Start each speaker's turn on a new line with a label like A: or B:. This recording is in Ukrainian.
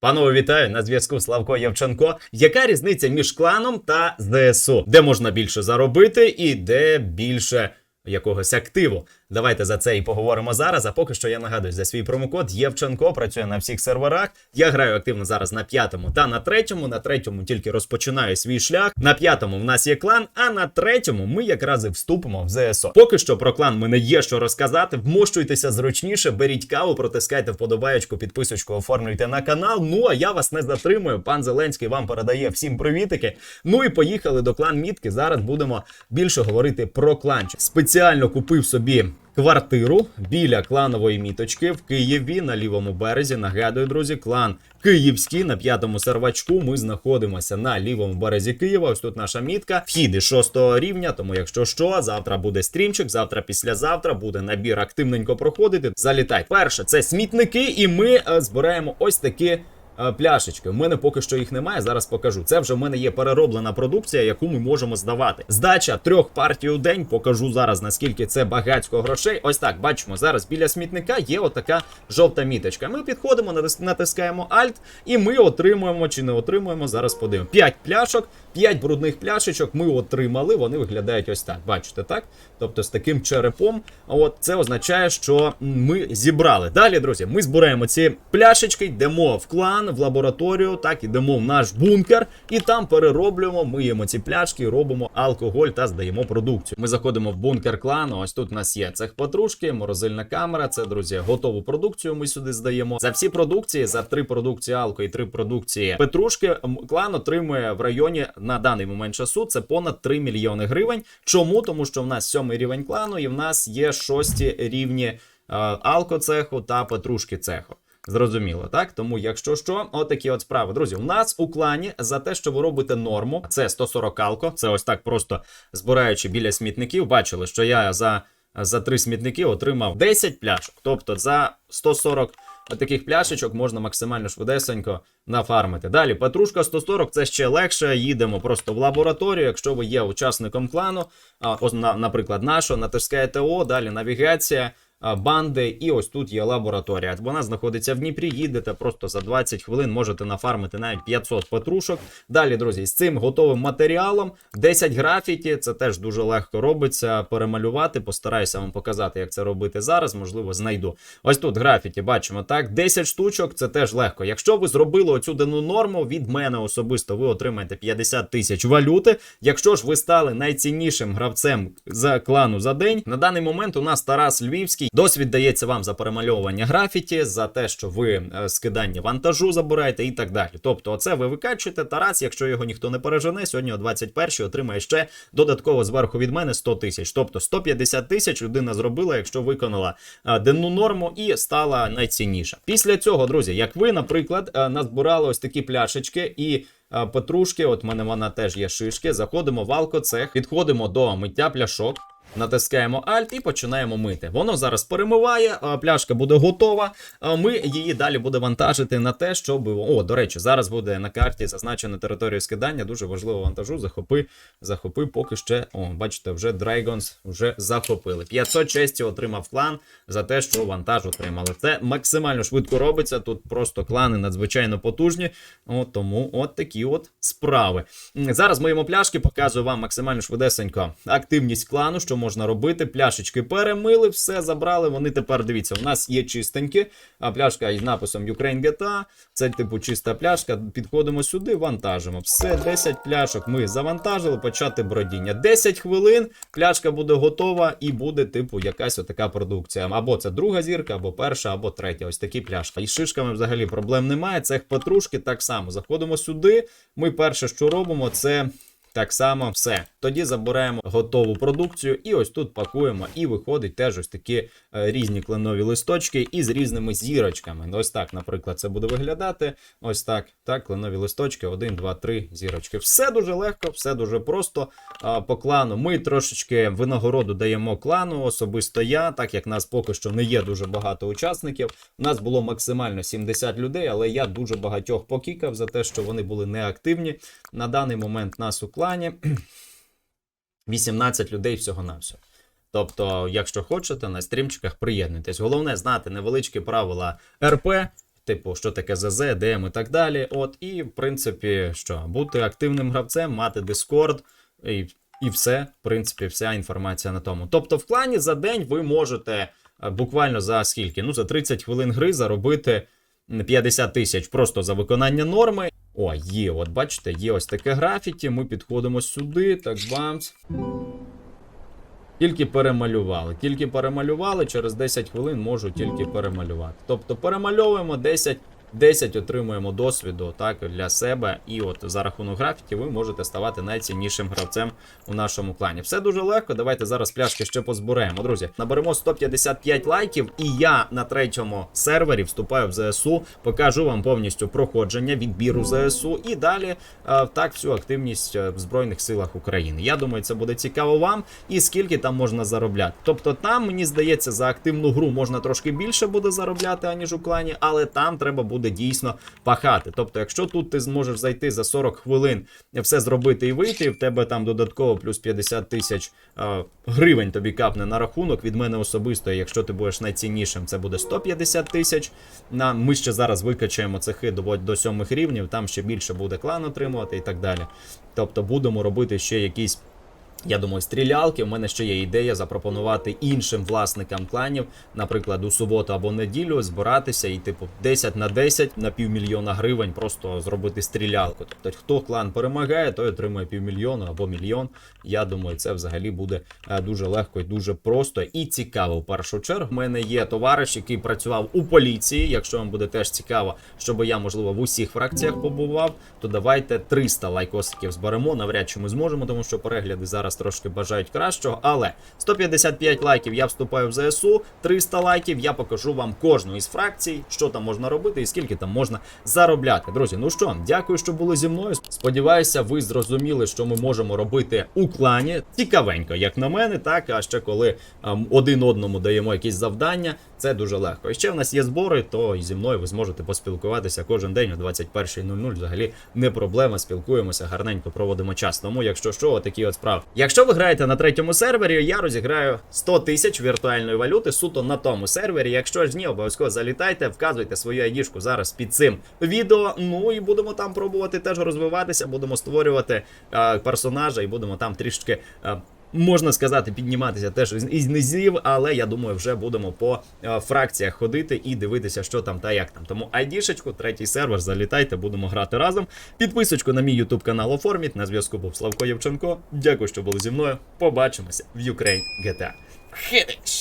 A: Панове, вітаю на зв'язку Славко Євченко. Яка різниця між кланом та ЗСУ? Де можна більше заробити і де більше якогось активу? Давайте за це і поговоримо зараз. А поки що я нагадую за свій промокод Євченко працює на всіх серверах. Я граю активно зараз на п'ятому та на третьому. На третьому тільки розпочинаю свій шлях. На п'ятому в нас є клан, а на третьому ми якраз і вступимо в ЗСО. Поки що про клан мене є що розказати. Вмощуйтеся зручніше, беріть каву, протискайте вподобаєчку, підписочку, оформлюйте на канал. Ну а я вас не затримую. Пан Зеленський вам передає всім привітики. Ну і поїхали до клан Мітки. Зараз будемо більше говорити про кланчик. Спеціально купив собі. Квартиру біля кланової міточки в Києві на лівому березі. Нагадую, друзі, клан Київський на п'ятому сервачку. Ми знаходимося на лівому березі Києва. Ось тут наша мітка. Вхіди шостого рівня. Тому, якщо що, завтра буде стрімчик, завтра, післязавтра буде набір активненько проходити. Залітай. Перше, це смітники, і ми е, збираємо ось такі. Е, Пляшечки. У мене поки що їх немає. Зараз покажу. Це вже в мене є перероблена продукція, яку ми можемо здавати. Здача трьох партій у день. Покажу зараз наскільки це багатько грошей. Ось так бачимо. Зараз біля смітника є отака жовта міточка. Ми підходимо, натискаємо Alt, і ми отримуємо чи не отримуємо. Зараз подивимо. 5 пляшок, 5 брудних пляшечок. Ми отримали. Вони виглядають ось так. Бачите, так? Тобто з таким черепом. От це означає, що ми зібрали. Далі, друзі, ми збираємо ці пляшечки, йдемо в клан, в лабораторію, так ідемо в наш бункер, і там перероблюємо, миємо ці пляшки, робимо алкоголь та здаємо продукцію. Ми заходимо в бункер клану. Ось тут у нас є цех патрушки, морозильна камера. Це, друзі, готову продукцію. Ми сюди здаємо. За всі продукції, за три продукції алко і три продукції петрушки. Клан отримує в районі на даний момент часу. Це понад 3 мільйони гривень. Чому? Тому що в нас сьомий рівень клану, і в нас є шості рівні е, алкоцеху та петрушки цеху. Зрозуміло, так? Тому, якщо що, отакі от справи. Друзі, у нас у клані за те, що ви робите норму, це 140 алко. Це ось так просто збираючи біля смітників. Бачили, що я за, за три смітники отримав 10 пляшок. Тобто за 140 таких пляшечок можна максимально швидесенько нафармити. Далі, петрушка 140 це ще легше. Їдемо просто в лабораторію. Якщо ви є учасником клану, а, наприклад, нашого, натискаєте О, далі навігація. А, Банди, і ось тут є лабораторія. Вона знаходиться в Дніпрі. Їдете просто за 20 хвилин, можете нафармити навіть 500 петрушок. Далі, друзі, з цим готовим матеріалом 10 графіті. Це теж дуже легко робиться. Перемалювати. Постараюся вам показати, як це робити зараз. Можливо, знайду. Ось тут графіті бачимо так. 10 штучок це теж легко. Якщо ви зробили оцю дану норму, від мене особисто ви отримаєте 50 тисяч валюти. Якщо ж ви стали найціннішим гравцем за клану за день, на даний момент у нас Тарас Львівський. Досвід дається вам за перемальовування графіті, за те, що ви е, скидання вантажу забираєте і так далі. Тобто, оце ви викачуєте. Тарас, якщо його ніхто не пережене, сьогодні о 21 отримає ще додатково зверху від мене 100 тисяч. Тобто 150 тисяч людина зробила, якщо виконала е, денну норму і стала найцінніша. Після цього, друзі, як ви, наприклад, е, назбирали ось такі пляшечки і. Петрушки, от в мене вона теж є шишки. Заходимо в алкоцех, підходимо до миття пляшок. Натискаємо Alt і починаємо мити. Воно зараз перемиває, пляшка буде готова. Ми її далі буде вантажити на те, щоб. О, до речі, зараз буде на карті зазначена територія скидання. Дуже важливо вантажу. Захопи, захопи, поки ще. О, бачите, вже Dragons вже захопили. 500 честі отримав клан за те, що вантаж отримали. Це максимально швидко робиться. Тут просто клани надзвичайно потужні. От тому от такі от справи. Зараз миємо пляшки, показую вам максимально швидесенько активність клану, що можна робити. Пляшечки перемили, все забрали. Вони тепер дивіться, у нас є чистенькі, а пляшка із написом Ukraine GTA. Це типу чиста пляшка. Підходимо сюди, вантажимо. Все, 10 пляшок ми завантажили, почати бродіння. 10 хвилин, пляшка буде готова і буде, типу, якась отака продукція. Або це друга зірка, або перша, або третя. Ось такі пляшки. І з шишками взагалі проблем немає. Цех петрушки так само. Заходимо сюди. Ми перше, що робимо, це. Так само все. Тоді забираємо готову продукцію, і ось тут пакуємо, і виходить теж ось такі е, різні кленові листочки із різними зірочками. Ось так, наприклад, це буде виглядати. Ось так. Так, кленові листочки, 1, 2, 3 зірочки. Все дуже легко, все дуже просто. По клану ми трошечки винагороду даємо клану, особисто я, так як нас поки що не є дуже багато учасників. У нас було максимально 70 людей, але я дуже багатьох покікав за те, що вони були неактивні. На даний момент нас у клані 18 людей всього-навсього. Тобто, якщо хочете, на стрімчиках приєднуйтесь. Головне знати невеличкі правила РП. типу, що таке ЗЗ, ДМ і так далі. От, і в принципі, що бути активним гравцем, мати Discord і, і все, в принципі, вся інформація на тому. Тобто, в клані за день ви можете е, буквально за скільки? Ну, за 30 хвилин гри заробити 50 тисяч просто за виконання норми. О, є, от бачите, є ось таке графіті. Ми підходимо сюди, так бамс. Тільки перемалювали. Тільки перемалювали, через 10 хвилин можу тільки перемалювати. Тобто перемальовуємо 10, 10 отримуємо досвіду так, для себе. І от за рахунок графіті ви можете ставати найціннішим гравцем у нашому клані. Все дуже легко. Давайте зараз пляшки ще позберемо. Друзі, наберемо 155 лайків, і я на третьому сервері вступаю в ЗСУ, покажу вам повністю проходження відбіру ЗСУ і далі так всю активність е, в Збройних силах України. Я думаю, це буде цікаво вам і скільки там можна заробляти. Тобто, там мені здається, за активну гру можна трошки більше буде заробляти, аніж у клані, але там треба буде дійсно пахати. Тобто, якщо тут ти зможеш зайти за 40 хвилин, все зробити і вийти, в тебе там додатково плюс 50 тисяч е, гривень тобі капне на рахунок від мене особисто. Якщо ти будеш найціннішим, це буде 150 тисяч. На ми ще зараз викачаємо цехи до, до сьомих рівнів, там ще більше буде клан отримувати і так далі. Тобто будемо робити ще якісь. Я думаю, стрілялки. У мене ще є ідея запропонувати іншим власникам кланів, наприклад, у суботу або неділю збиратися і, типу, 10 на 10 на півмільйона гривень просто зробити стрілялку. Тобто, хто клан перемагає, той отримує півмільйона або мільйон. Я думаю, це взагалі буде е, дуже легко і дуже просто і цікаво. В першу чергу, у мене є товариш, який працював у поліції. Якщо вам буде теж цікаво, щоб я можливо в усіх фракціях побував, то давайте 300 лайкосиків зберемо. Навряд чи ми зможемо, тому що перегляди зараз трошки бажають кращого. Але 155 лайків я вступаю в ЗСУ, 300 лайків я покажу вам кожну із фракцій, що там можна робити і скільки там можна заробляти. Друзі, ну що, дякую, що були зі мною. Сподіваюся, ви зрозуміли, що ми можемо робити у клані. Цікавенько, як на мене, так. А ще коли ем, один одному даємо якісь завдання, це дуже легко. І ще в нас є збори, то зі мною ви зможете поспілкуватися кожен день о 21.00. Взагалі не проблема. Спілкуємося, гарненько проводимо час. Тому, якщо що, отакі от справи. Якщо ви граєте на третьому сервері, я розіграю 100 тисяч віртуальної валюти суто на тому сервері. Якщо ж ні, обов'язково залітайте, вказуйте свою айдішку зараз під цим відео. Ну і будемо там пробувати теж розвиватися, будемо створювати е, персонажа і будемо там трішки. е, Можна сказати, підніматися теж із- низів, але я думаю, вже будемо по е, фракціях ходити і дивитися, що там та як там. Тому айдішечку, третій сервер, залітайте, будемо грати разом. Підписочку на мій ютуб канал оформіть. На зв'язку був Славко Євченко. Дякую, що були зі мною. Побачимося в Ukraine GTA. Хедич!